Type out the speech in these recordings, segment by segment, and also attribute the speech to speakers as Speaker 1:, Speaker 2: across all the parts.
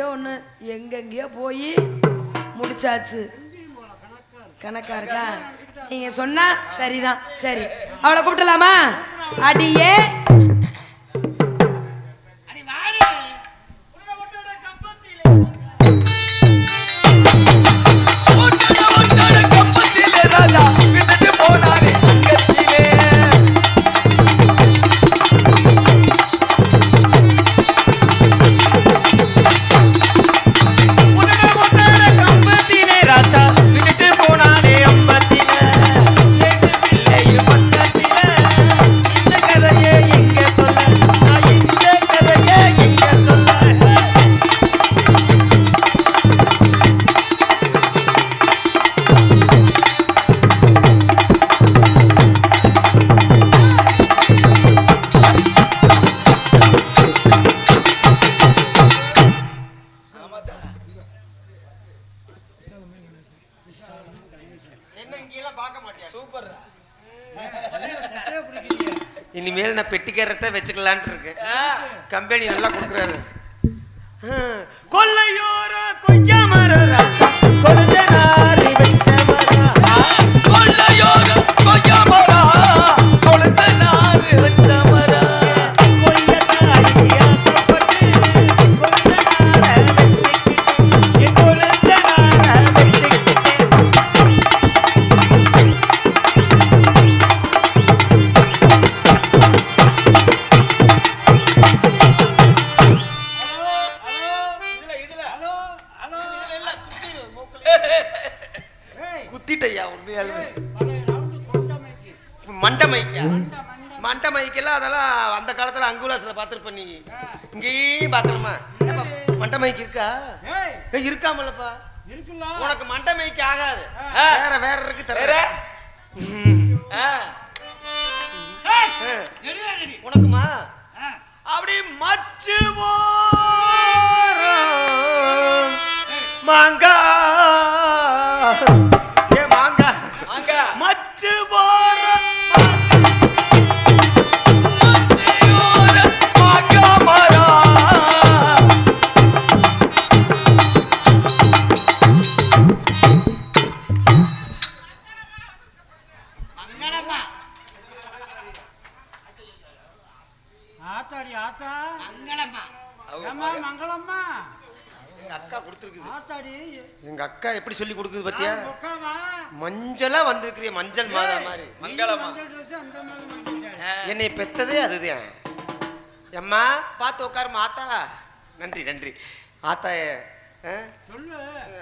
Speaker 1: எங்கேயோ ஒன்று எங்கெங்கேயோ போய் முடிச்சாச்சு. கணக்கா இருக்கா? நீங்க சொன்னா சரிதான் சரி. அவளை கூப்பிட்டலாமா அடியே.
Speaker 2: பெட்டிக்காரத்தை வச்சுக்கலான்ட்டு இருக்கேன் கம்பெனி நல்லா கொடுக்குறாரு. கொல்லையோர கொய்யா மரம் ராசா, கொழுந்த நாரி குத்திட்டய்யா உண்மையாலுமே. மண்ட மைக்கா மண்ட மைக்கெல்லாம் அதெல்லாம் அந்த காலத்துல அங்குலாசில் பார்த்துருப்ப நீ. இங்கேயும் பார்க்கணுமா மண்ட மைக்கு இருக்கா? ஏய், இருக்காமல்லப்பா. உனக்கு மண்ட மைக்கு ஆகாது வேற வேற இருக்கு தர.
Speaker 3: வேற?
Speaker 2: உனக்குமா? அப்படி மச்சு மாங்கா
Speaker 4: ஆத்தாடி ஆத்தா.
Speaker 2: மங்களம்மா.
Speaker 4: மங்களம்மா.
Speaker 2: எங்க அக்கா கொடுத்துருக்குது.
Speaker 4: ஆத்தாடி.
Speaker 2: எங்க அக்கா எப்படி சொல்லி கொடுக்குது பத்தியா?
Speaker 4: உக்காவா
Speaker 2: மஞ்சளா வந்திருக்கிறிய மஞ்சள் மாதா மாதிரி.
Speaker 3: மங்களமா
Speaker 4: மஞ்சள் ட்ரெஸ் அந்த மாதிரி மஞ்சள் சாரி.
Speaker 2: என்னை பெத்ததே அதுதான். எம்மா பார்த்து உட்காருமா ஆத்தா. நன்றி நன்றி. ஆத்தா
Speaker 4: சொல்லு.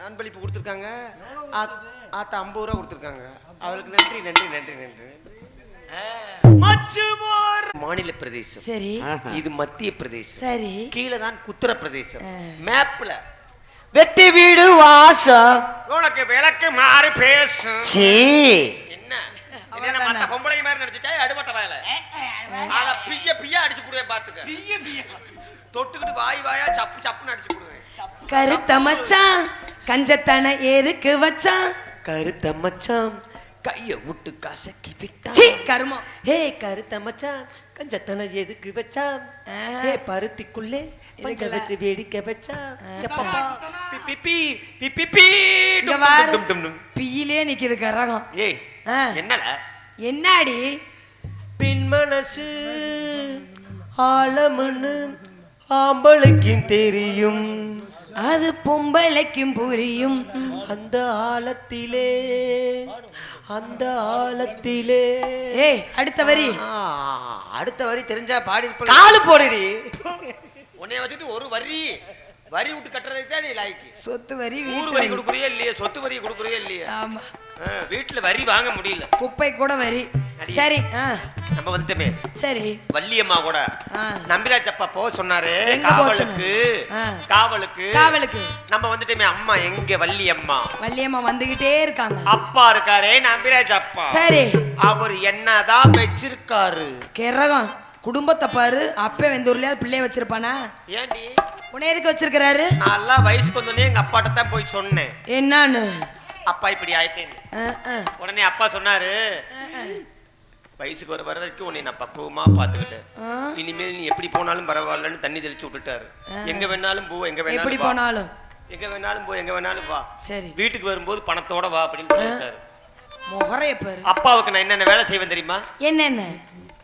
Speaker 2: அன்பளிப்பு கொடுத்துருக்காங்க? ஆத்தா ஐம்பது ரூபா கொடுத்துருக்காங்க. அவளுக்கு நன்றி நன்றி நன்றி நன்றி. மாநில பிரதேசம்.
Speaker 1: சரி.
Speaker 2: இது மத்திய பிரதேசம்.
Speaker 1: சரி.
Speaker 2: கீழே தான் குத்துர பிரதேசம். மேப்ல.
Speaker 5: வெட்டி வீடு வாசம்.
Speaker 2: உனக்கு விளக்கு மாறி பேசும்.
Speaker 5: சீ.
Speaker 2: என்ன? என்ன மத்த பொம்பளை மாதிரி நடிச்சுட்டா அடுபட்ட வயல. அத பிய்ய பிய்ய அடிச்சு போடுவேன் பாத்துக்க. பிய்ய பிய்ய. தொட்டுக்கிட்டு வாய் வாயா சப்பு சப்புன்னு அடிச்சு போடுவேன்.
Speaker 1: கருத்த மச்சான் கஞ்சத்தனை எதுக்கு வச்சான்.
Speaker 2: கருத்த மச்சான் கைய விட்டு கசக்கி விட்டான்.
Speaker 1: சீ! கருமம்
Speaker 2: ஹே கருத்த மச்சான் கஞ்சத்தனை எதுக்கு வச்சான்?
Speaker 1: ஆ.
Speaker 2: ஹே பருத்திக்குள்ளே பஞ்ச. வச்சு வேடிக்கை வச்சான்.
Speaker 1: பியிலே நிக்குது கரகம்.
Speaker 2: ஏய்
Speaker 1: ஆ.
Speaker 2: என்னடா? பின் மனசு ஆழமண்ணு ஆம்பளைக்கும் தெரியும்.
Speaker 1: அது பொம்பளைக்கும் புரியும்.
Speaker 2: அந்த ஆழத்திலே அந்த ஆழத்திலே.
Speaker 1: ஏய் அடுத்த வரி.
Speaker 2: ஆ, அடுத்த வரி தெரிஞ்சா பாடி
Speaker 5: காலு போடுடி.
Speaker 2: உன்னைய வச்சுட்டு ஒரு வரி. வரி விட்டு கட்டுறதுக்கு தான் நீ லாய்க்கு.
Speaker 1: சொத்து வரி
Speaker 2: ஊர்
Speaker 1: வீட்டு
Speaker 2: வரி. கொடுக்குறியா இல்லையா சொத்து வரி கொடுக்குறியா இல்லையா?
Speaker 1: ஆமா.
Speaker 2: வீட்டுல வரி வாங்க முடியல.
Speaker 1: குப்பை கூட வரி. சரி
Speaker 2: நம்ம வந்துட்டோமே.
Speaker 1: சரி.
Speaker 2: வள்ளியம்மா கூட. நம்பிராஜ் அப்பா போக சொன்னாரு. காவலுக்கு. காவலுக்கு.
Speaker 1: காவலுக்கு.
Speaker 2: நம்ம வந்துட்டோமே அம்மா எங்க வள்ளியம்மா?
Speaker 1: வள்ளியம்மா வந்துகிட்டே இருக்காங்க.
Speaker 2: அப்பா இருக்காரே நம்பிராஜ் அப்பா
Speaker 1: சரி.
Speaker 2: அவர் என்னதான் வச்சிருக்காரு?
Speaker 1: கிரகம். குடும்பத்தை பாரு அப்பே வெந்த ஊர்லயாவது பிள்ளைய வச்சிருப்பானா?
Speaker 2: ஏண்டி?
Speaker 1: உன்னை எதுக்கு வச்சிருக்கிறாரு?
Speaker 2: நான் எல்லாம் வயசுக்கு வந்தோடனே எங்க அப்பாட்ட தான் போய் சொன்னேன்.
Speaker 1: என்னான்னு?
Speaker 2: அப்பா இப்படி ஆயிட்டேன்னு.
Speaker 1: ஆ, ஆ,
Speaker 2: உடனே அப்பா சொன்னாரு. வயசுக்கு வர வர வரைக்கும் உன்னை நான் பக்குவமா பார்த்துக்கிட்டேன்? இனிமேல் நீ எப்படி போனாலும் பரவாயில்லன்னு தண்ணி தெளிச்சு விட்டுட்டாரு. எங்க வேணாலும் போ எங்க வேணாலும்.
Speaker 1: போனாலும்?
Speaker 2: எங்க வேணாலும் போ எங்க வேணாலும் வா.
Speaker 1: சரி.
Speaker 2: வீட்டுக்கு வரும்போது பணத்தோட வா அப்படின்னு சொல்லிட்டாரு
Speaker 1: முகரைய பாரு.
Speaker 2: அப்பாவுக்கு நான் என்னென்ன வேலை செய்வேன் தெரியுமா?
Speaker 1: என்னென்ன?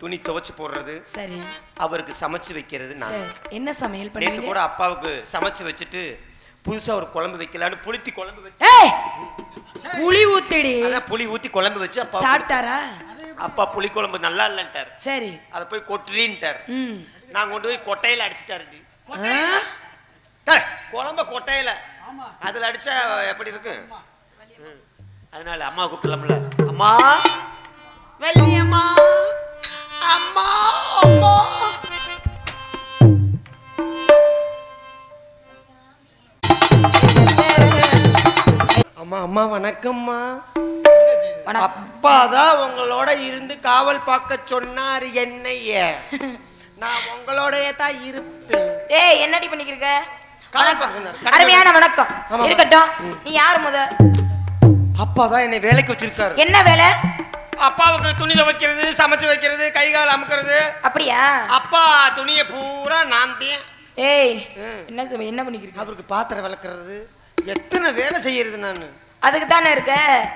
Speaker 2: துணி துவைச்சு போடுறது.
Speaker 1: சரி.
Speaker 2: அவருக்கு சமைச்சு வைக்கிறது நான்.
Speaker 1: என்ன சமையல் பண்ணுவீங்க?
Speaker 2: கூட அப்பாவுக்கு சமைச்சு வச்சுட்டு புதுசா ஒரு குழம்பு வைக்கலான்னு புளித்தி குழம்பு வச்சு
Speaker 1: புளி ஊத்திடி.
Speaker 2: புளி ஊத்தி குழம்பு வச்சு
Speaker 1: சாப்பிட்டாரா?
Speaker 2: அப்பா புளி குழம்பு நல்லா இல்லைன்ட்டார்.
Speaker 1: சரி.
Speaker 2: அதை போய் கொட்டுறீன்ட்டார். நான் கொண்டு போய் கொட்டையில? ஏய், குழம்ப கொட்டையில. அதுல அடிச்சா எப்படி இருக்கு. அதனால அம்மா கூப்பிடலாம்ல. அம்மா? வள்ளியம்மா. அம்மா அம்மா. அம்மா அம்மா வணக்கம்மா.
Speaker 1: வணக்கம்
Speaker 2: அப்பா தான் உங்களோட இருந்து காவல் பார்க்க சொன்னாரு என்னைய. நான் உங்களோடயே தான் இருப்பேன்.
Speaker 6: ஏய் என்னடி பண்ணிக்கிருக்க? அருமையான வணக்கம். இருக்கட்டும். நீ யார் முத?
Speaker 2: அப்பா தான் என்னை வேலைக்கு வச்சிருக்காரு.
Speaker 6: என்ன வேலை?
Speaker 2: அப்பாவுக்கு துணி துவைக்கிறது சமைச்சு வைக்கிறது கை கால் அமுக்கிறது.
Speaker 6: அப்படியா?
Speaker 2: அப்பா துணியை பூரா நான் தான்.
Speaker 6: ஏய். என்ன என்ன பண்ணிக்கிருக்க?
Speaker 2: அவருக்கு பாத்திரம் விளக்குறது. எத்தனை வேலை செய்யறது நான்?
Speaker 6: அதுக்கு தானே இருக்க?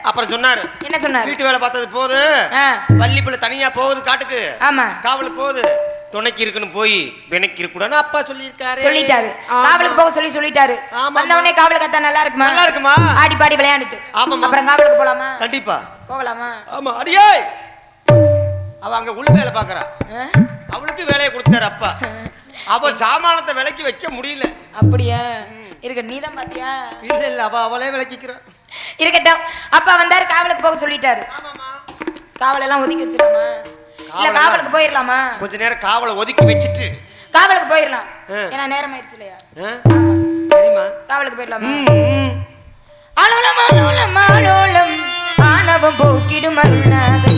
Speaker 2: அப்புறம் சொன்னாரு.
Speaker 6: என்ன சொன்னாரு?
Speaker 2: வீட்டு வேலை பார்த்தது போது
Speaker 6: ஆ,
Speaker 2: வள்ளிப்பிள்ளை தனியா போகுது காட்டுக்கு.
Speaker 6: ஆமா.
Speaker 2: காவலுக்கு போகுது. துணைக்கு இருக்குன்னு போய் வினைக்கு இருக்கக்கூடாதுன்னு அப்பா சொல்லியிருக்காரு.
Speaker 6: சொல்லிட்டாரு.
Speaker 2: ஆமா.
Speaker 6: காவலுக்கு போக சொல்லி சொல்லிட்டாரு.
Speaker 2: ஆமாம்மா.
Speaker 6: வந்த உடனே காவலுக்கு அத்தா நல்லா இருக்குமா?
Speaker 2: நல்லா இருக்குமா?
Speaker 6: ஆடி பாடி விளையாண்டுட்டு.
Speaker 2: ஆமாம்மா.
Speaker 6: அப்புறம் காவலுக்கு போலாமா?
Speaker 2: கண்டிப்பா.
Speaker 6: போகலாமா?
Speaker 2: ஆமா. அடியே அவ அங்க உள் வேலை பாக்குறா? அவளுக்கு வேலையை கொடுத்தாரு அப்பா. அவ சாமானத்தை விலைக்கு வைக்க முடியல.
Speaker 6: அப்படியா? இருக்க நீ தான் பாத்தியா
Speaker 2: இல்ல இல்ல அவ அவளே விளக்கிக்கிறா
Speaker 6: இருக்கட்டும். அப்பா வந்தாரு காவலுக்கு போக சொல்லிட்டாரு. காவல் எல்லாம் ஒதுக்கி வச்சிடலாமா? இல்ல காவலுக்கு போயிடலாமா?
Speaker 2: கொஞ்ச நேரம் காவலை ஒதுக்கி வச்சுட்டு.
Speaker 6: காவலுக்கு போயிடலாம். ஏன்னா நேரம் ஆயிடுச்சு இல்லையா?
Speaker 2: சரிம்மா.
Speaker 6: காவலுக்கு போயிடலாமா. அலுவலம் அலுவலம் அலுவலம். ஆணவம் போக்கிடும் அருணாதை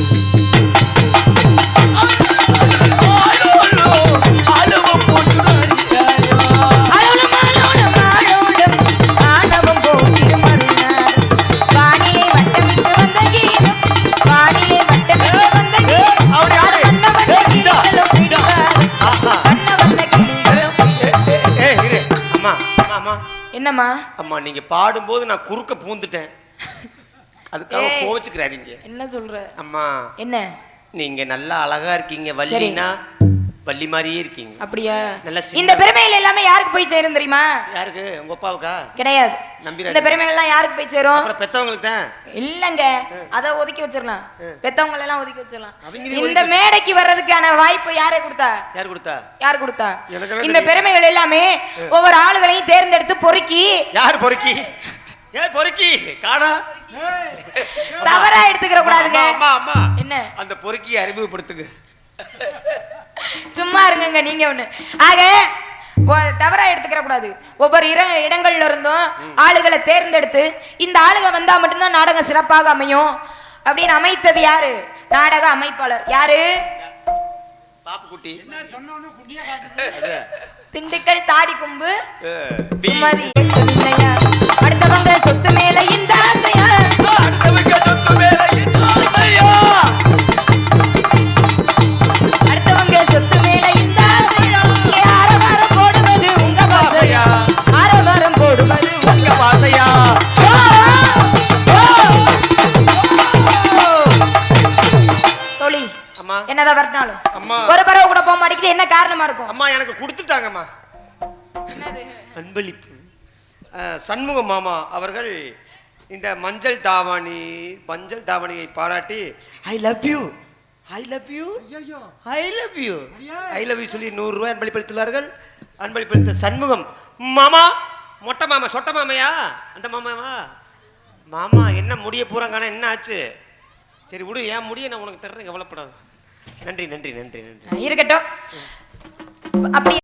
Speaker 6: என்னம்மா?
Speaker 2: அம்மா நீங்க பாடும்போது நான் குறுக்க பூந்துட்டேன் அதுக்காக. கோவிச்சுக்கிறாதீங்க.
Speaker 6: என்ன சொல்ற?
Speaker 2: அம்மா
Speaker 6: என்ன?
Speaker 2: நீங்க நல்லா அழகா இருக்கீங்க வள்ளினா. வள்ளி மாதிரியே இருக்கீங்க.
Speaker 6: அப்படியா?
Speaker 2: நல்லா
Speaker 6: இந்த பெருமைகள் எல்லாமே யாருக்கு போய் சேரும் தெரியுமா?
Speaker 2: யாருக்கு? உங்க அப்பாவுக்கா?
Speaker 6: கிடையாது. இந்த பெருமைகள் எல்லாம் யாருக்கு போய் சேரும்?
Speaker 2: அப்புறம் பெத்தவங்களுக்கு தான்.
Speaker 6: இல்லங்க. அத ஒதுக்கி வச்சிடலாம். பெத்தவங்க எல்லாம் ஒதுக்கி
Speaker 2: அவங்களையும்
Speaker 6: இந்த மேடைக்கு வர்றதுக்கான வாய்ப்பு யாரே கொடுத்தா?
Speaker 2: யார் கொடுத்தா?
Speaker 6: யார் கொடுத்தா? இந்த. பெருமைகள் எல்லாமே ஒவ்வொரு ஆளுகளையும் தேர்ந்தெடுத்து பொறுக்கி
Speaker 2: யார் பொறுக்கி? ஏன் பொறுக்கி. காணா
Speaker 6: தவறா எடுத்துக்கிற கூடாதுங்க.
Speaker 2: அம்மா அம்மா.
Speaker 6: என்ன?
Speaker 2: அந்த பொறுக்கியை அறிமுகப்படுத்துங்க.
Speaker 6: சும்மா இருங்கங்க நீங்க ஒண்ணு. ஆக தவறா எடுத்துக்கிற கூடாது. ஒவ்வொரு இர இடங்கள்ல இருந்தும் ஆளுகளை தேர்ந்தெடுத்து இந்த ஆளுக வந்தா மட்டும்தான் நாடகம் சிறப்பாக அமையும். அப்படின்னு அமைத்தது யாரு? நாடக அமைப்பாளர். யாரு?
Speaker 2: பாப்பு குட்டி
Speaker 4: என்ன சொன்னோன்னு குட்டியா காட்டுது?
Speaker 2: அது
Speaker 6: திண்டுக்கல் தாடி கொம்பு. சுமதி இல்லையா அடுத்தவங்க சொத்து மேல இந்த ஆசையா?
Speaker 2: அம்மா.
Speaker 6: என்னதான் வரட்டாலும்
Speaker 2: அம்மா.
Speaker 6: ஒரு பறவை கூட போக மாட்டேங்குது. என்ன காரணமா இருக்கும்?
Speaker 2: அம்மா எனக்கு கொடுத்துட்டாங்கம்மா. அன்பளிப்பு. சண்முக மாமா அவர்கள் இந்த மஞ்சள் தாவாணி மஞ்சள் தாவணியை பாராட்டி I love you I love you
Speaker 4: ஐயோ
Speaker 2: I love you I love you சொல்லி நூறு ரூபாய் அன்பளிப்பளித்துள்ளார்கள். அன்பளிப்பளித்த சண்முகம் மாமா மொட்டை மாமா சொட்ட மாமையா? அந்த மாமாவா? மாமா என்ன முடிய போறாங்க என்ன ஆச்சு? சரி விடு ஏன் முடிய நான் உனக்கு தர்றேன் கவலைப்படாது. நன்றி நன்றி நன்றி நன்றி.
Speaker 6: இருக்கட்டும். அப்படி